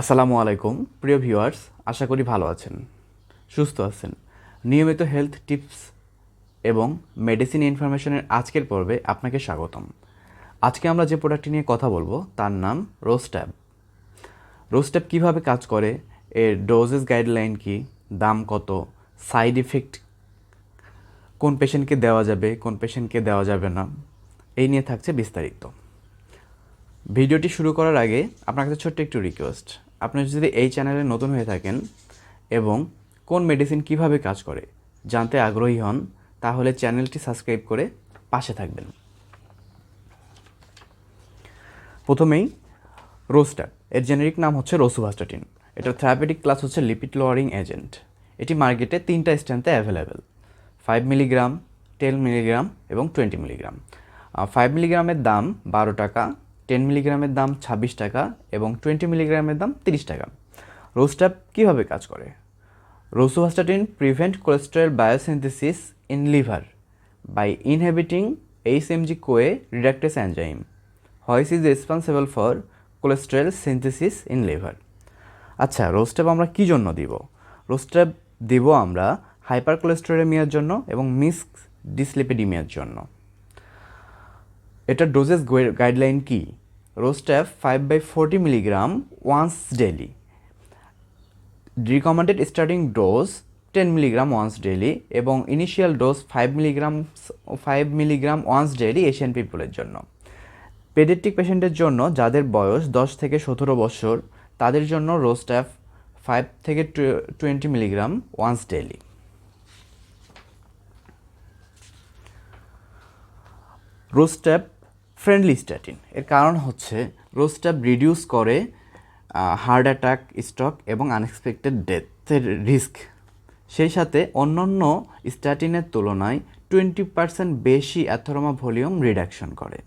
আসসালামু আলাইকুম। প্রিয় ভিউয়ার্স, আশা করি ভালো আছেন, সুস্থ আছেন। নিয়মিত হেলথ টিপস এবং মেডিসিন ইনফরমেশনের আজকের পর্বে আপনাকে স্বাগতম। আজকে আমরা যে প্রোডাক্টটি নিয়ে কথা বলব, তার নাম রোস্ট্যাব রোস্ট্যাব কীভাবে কাজ করে, এর ডোজেস গাইডলাইন কি, দাম কত সাইড ইফেক্ট কোন পেশেন্টকে দেওয়া যাবে, কোন পেশেন্টকে দেওয়া যাবে না, এই নিয়ে থাকছে বিস্তারিত। ভিডিওটি শুরু করার আগে আপনার কাছে ছোট্ট একটু রিকোয়েস্ট আপনি যদি এই চ্যানেলে নতুন হয়ে থাকেন এবং কোন মেডিসিন কীভাবে কাজ করে জানতে আগ্রহী হন, তাহলে চ্যানেলটি সাবস্ক্রাইব করে পাশে থাকবেন। প্রথমেই রোস্টার এর জেনেরিক নাম হচ্ছে রোসুভাস্টাটিন এটার থেরাপিটিক ক্লাস হচ্ছে লিপিড লোয়ারিং এজেন্ট এটি মার্কেটে তিনটা স্ট্যান্ডে available five milligram ten milligram এবং টোয়েন্টি মিলিগ্রাম ফাইভ মিলিগ্রামের দাম বারো টাকা টেন মিলিগ্রামের দাম ছাব্বিশ টাকা এবং টোয়েন্টি মিলিগ্রামের দাম তিরিশ টাকা। রোস্টাপ কীভাবে কাজ করে? Rosuvastatin prevent cholesterol biosynthesis in liver by inhibiting H M G CoA reductase enzyme which is responsible for cholesterol synthesis in liver. আচ্ছা রোস্টেপ আমরা কী জন্য দিব? রোস্টেপ দিব আমরা হাইপার কোলেস্টেরোমিয়ার জন্য এবং মিস ডিসলিপিডিমিয়ার জন্য। এটার ডোজেস গাইডলাইন কি? Rostap five by forty milligram once daily recommended starting dose ten milligram once daily এবং initial dose five milligram five milligram once daily Asian পিপলের জন্য। পেডিয়াট্রিক পেশেন্টের জন্য যাদের বয়স দশ থেকে সতেরো বছর, তাদের জন্য রোস্ট্যাপ ফাইভ থেকে twenty milligram once daily Rostap friendly statin এর কারণ হচ্ছে রোস্ট্যাপ রিডিউস করে হার্ট অ্যাটাক স্ট্রোক এবং আনএক্সপেক্টেড ডেথের রিস্ক সেই সাথে অন্যান্য স্ট্যাটিনের তুলনায় টোয়েন্টি পার্সেন্ট বেশি অ্যাথরোমা ভলিউম রিডাকশন করে।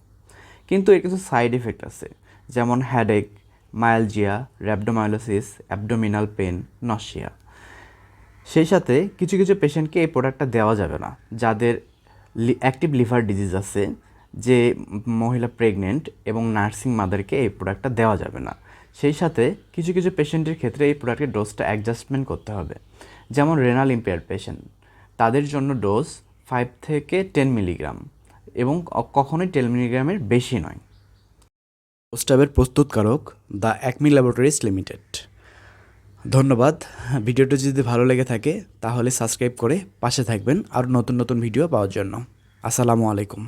কিন্তু এর কিছু সাইড এফেক্ট আছে, যেমন headache myalgia rhabdomyolysis abdominal pain nausea সেই সাথে কিছু কিছু পেশেন্টকে এই প্রোডাক্টটা দেওয়া যাবে না, যাদের অ্যাক্টিভ লিভার ডিজিজ আছে। যে মহিলা প্রেগনেন্ট এবং নার্সিং মাদারকে এই প্রোডাক্টটা দেওয়া যাবে না। সেই সাথে কিছু কিছু পেশেন্টের ক্ষেত্রে এই প্রোডাক্টের ডোজটা অ্যাডজাস্টমেন্ট করতে হবে। যেমন রেনাল ইম্পেয়ার পেশেন্ট তাদের জন্য ডোজ ফাইভ থেকে টেন মিলিগ্রাম এবং কখনোই টেন মিলিগ্রামের বেশি নয়। পোস্টাবের প্রস্তুতকারক দ্য অ্যাকমি ল্যাবরেটরিজ লিমিটেড ধন্যবাদ। ভিডিওটি যদি ভালো লেগে থাকে, তাহলে সাবস্ক্রাইব করে পাশে থাকবেন আর নতুন নতুন ভিডিও পাওয়ার জন্য। আসসালামু আলাইকুম।